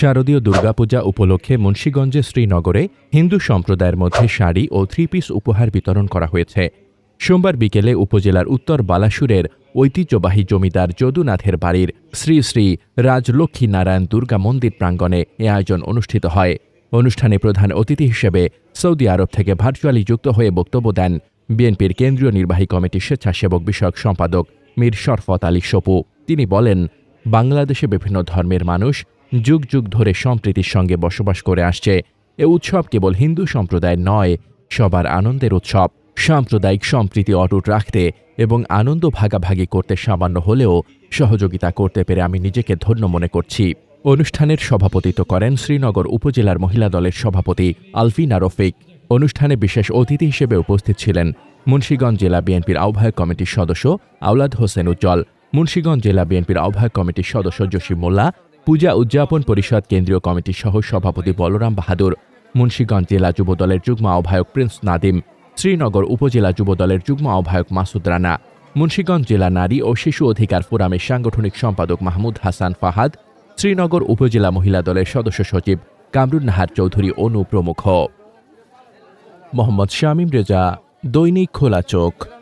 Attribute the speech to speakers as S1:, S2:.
S1: শারদীয় দুর্গাপূজা উপলক্ষে মুন্সীগঞ্জে শ্রীনগরে হিন্দু সম্প্রদায়ের মধ্যে শাড়ি ও থ্রি পিস উপহার বিতরণ করা হয়েছে সোমবার বিকেলে উপজেলার উত্তর বালাসুরের ঐতিহ্যবাহী জমিদার যদুনাথের বাড়ির শ্রী শ্রী রাজলক্ষ্মী নারায়ণ দুর্গা মন্দির প্রাঙ্গণে এ আয়োজন অনুষ্ঠিত হয় অনুষ্ঠানে প্রধান অতিথি হিসেবে সৌদি আরব থেকে ভার্চুয়ালি যুক্ত হয়ে বক্তব্য দেন বিএনপির কেন্দ্রীয় নির্বাহী কমিটির স্বেচ্ছাসেবক বিষয়ক সম্পাদক মীর শরফত আলী সপু তিনি বলেন বাংলাদেশে বিভিন্ন ধর্মের মানুষ যুগ যুগ ধরে সম্প্রীতির সঙ্গে বসবাস করে আসছে এ উৎসব কেবল হিন্দু সম্প্রদায়ের নয় সবার আনন্দের উৎসব সাম্প্রদায়িক সম্প্রীতি অটুট রাখতে এবং আনন্দ ভাগাভাগি করতে সামান্য হলেও সহযোগিতা করতে পেরে আমি নিজেকে ধন্য মনে করছি অনুষ্ঠানের সভাপতিত্ব করেন শ্রীনগর উপজেলার মহিলা দলের সভাপতি আলফিনা রফিক অনুষ্ঠানে বিশেষ অতিথি হিসেবে উপস্থিত ছিলেন মুন্সীগঞ্জ জেলা বিএনপির আহ্বায়ক কমিটির সদস্য আওলাদ হোসেন উজ্জ্বল মুন্সীগঞ্জ জেলা বিএনপির আহ্বায়ক কমিটির সদস্য জসিম মোল্লা পূজা উদযাপন পরিষদ কেন্দ্রীয় কমিটির সহ সভাপতি বলরাম বাহাদুর মুন্সীগঞ্জ জেলা যুবদলের যুগ্ম আহ্বায়ক প্রিন্স নাদিম শ্রীনগর উপজেলা যুবদলের যুগ্ম আহ্বায়ক মাসুদ রানা মুন্সীগঞ্জ জেলা নারী ও শিশু অধিকার ফোরামের সাংগঠনিক সম্পাদক মাহমুদ হাসান ফাহাদ শ্রীনগর উপজেলা মহিলা দলের সদস্য সচিব কামরুন নাহার চৌধুরী অনু প্রমুখ
S2: মোহাম্মদ শামীম রেজা দৈনিক খোলা চোখ